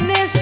tienes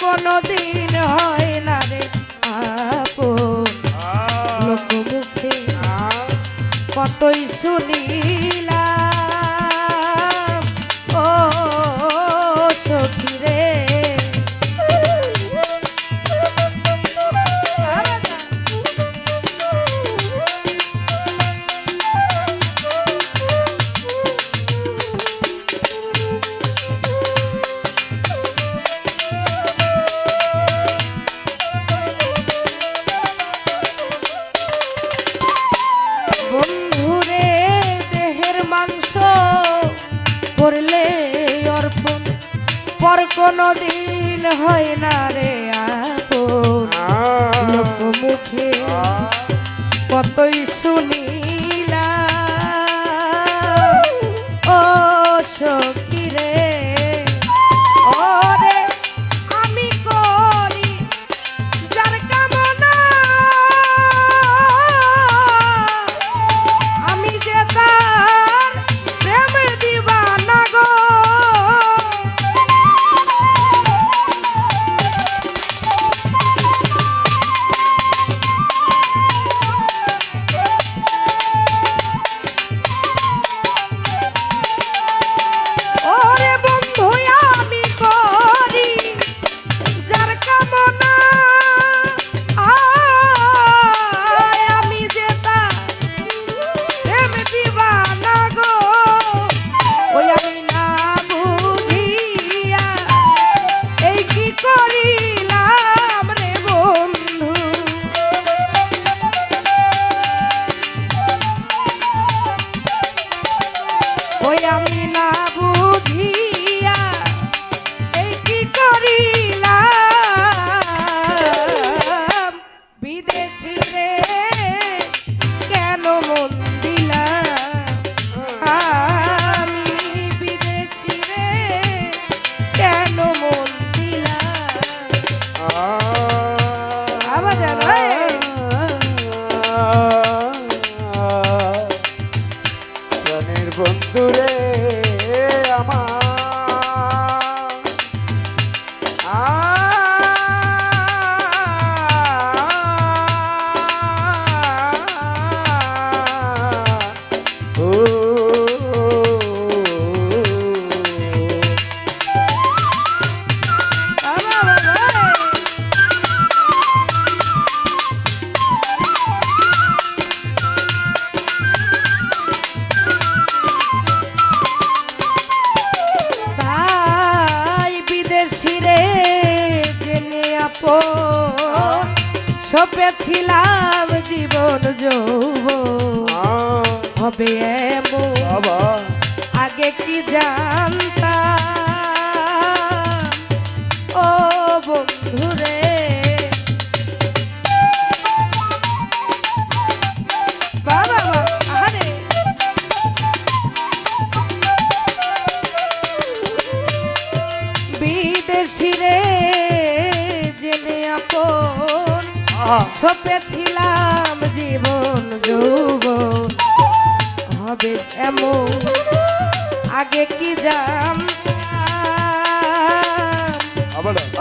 কোনদিন কোনদিন হয় না রে আপন। লোক মুখে কতই শুনিলা ও সখী রে। আমি না সপেছিলাম জীবন যৌব হবে আগে কি জানতা ও বন্ধুরে বিদেশিরে সপে ছিলাম জীবন যৌব হবে এমন আগে কি যাম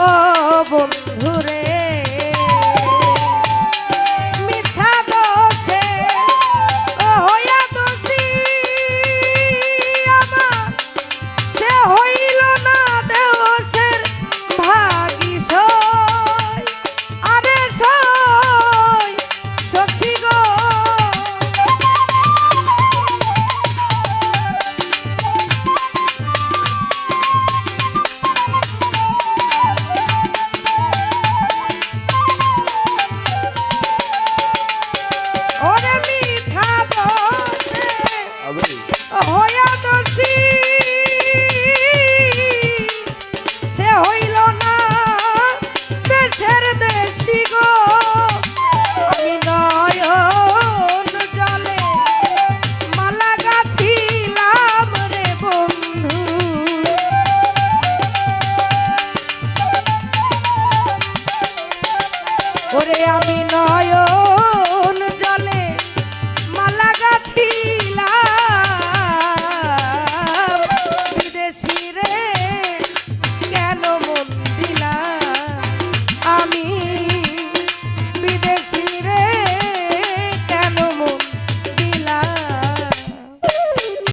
ও বন্ধুরে হবে হইয়া দোষী। সে হইল না দেশের দেশি গো। আমি নয়ন জলে মালা গাঁথিলাম রে বন্ধু। ওরে আমি নয়ন